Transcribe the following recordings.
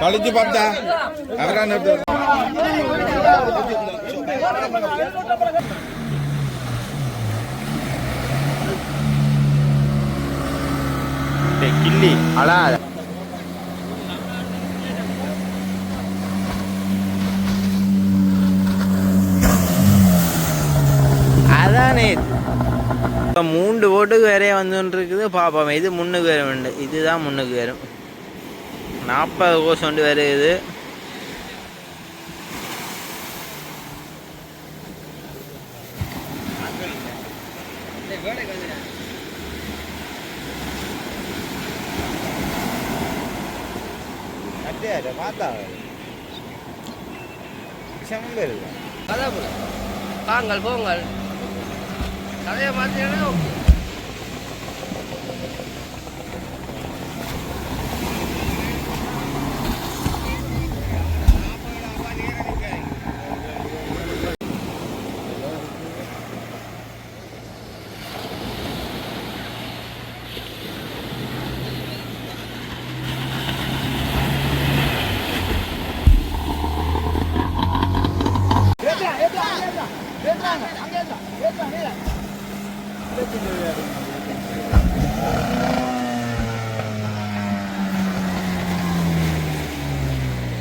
கழிச்சு பார்த்தா அவரான கிள்ளி அழா அதானே இப்போ மூன்று ஓட்டுக்கு வேறையே வந்துட்டு இருக்குது பார்ப்போம் இது முன்னுக்கு வர வேண்டும் இதுதான் முன்னுக்கு வரும். நாற்பது கோஷம் வந்து வருது. வாங்கள் போங்கள். તળે માથે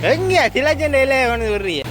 எங்க சிலாச்சண்டையில் வந்து விடுறீங்க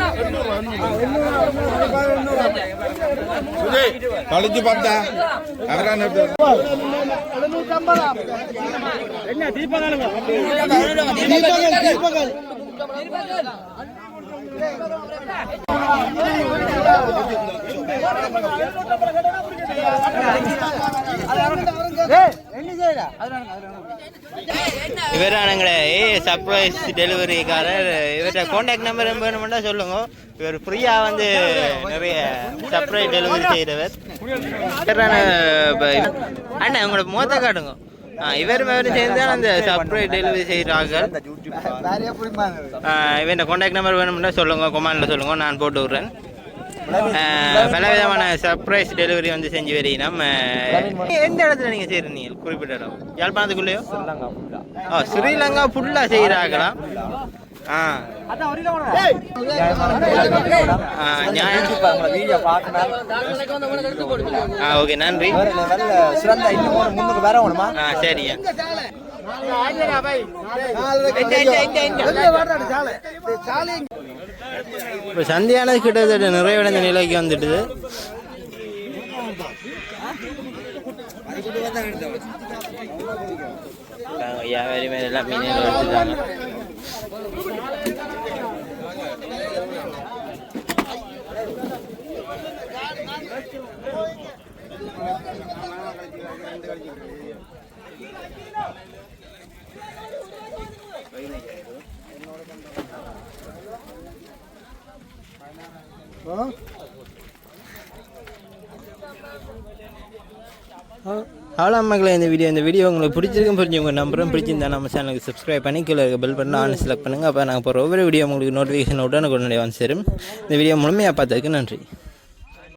கழிச்சு பார்த்தா அவரான என்ன இவரானுங்களே ஏ சர்ப்ரைஸ் டெலிவரிக்காரர் இவர்கிட்ட காண்டாக்ட் நம்பர் வேணுமெண்டா சொல்லுங்க. இவர் ஃப்ரீயாக வந்து நிறைய சர்ப்ரைஸ் டெலிவரி செய்கிறவர் அண்ணா உங்களோட மோத்த காட்டுங்க. இவர் மேலும் சேர்ந்து தான் அந்த சர்ப்ரைஸ் டெலிவரி செய்கிறார்கள் இவன் காண்டாக்ட் நம்பர் வேணும்னா சொல்லுங்க. கொமாண்டில் சொல்லுங்க. நான் போட்டு விட்றேன். பல விதமான சர்ப்ரைஸ் டெலிவரி வந்து செஞ்சு வரீங்க நம்ம எந்த இடத்துல நீங்கள் செய்கிறீங்க குறிப்பிட்ட இடம். யாழ்ப்பாணத்துக்குள்ளேயோ? ஓ ஸ்ரீலங்கா ஃபுல்லாக செய்கிறாங்களா ஆ. ஓகே நன்றி. ஆ சரியா இப்போ சந்தியானது கிட்டத்தட்ட நிறைவடைந்த நிலைக்கு வந்துட்டுது. வியாபாரி மேல எல்லாம் மீன் எடுத்துட்டாங்க அவ்வளோ மக்களே இந்த வீடியோ இந்த வீடியோ உங்களுக்கு பிடிச்சிருக்கும் புரிஞ்சவங்க நம்பரும் பிடிச்சிருந்தா நம்ம சேனலுக்கு சப்ஸ்கிரைப் பண்ணி கீழே பெல் பண்ணால் ஆன் செலக்ட் பண்ணுங்கள் அப்போ நாங்கள் போகிற ஒவ்வொரு வீடியோ உங்களுக்கு நோட்டிஃபிகேஷன் உடனுக்குடனே வந்து சேரும். இந்த வீடியோ முழுமையாக பார்த்ததுக்கு நன்றி.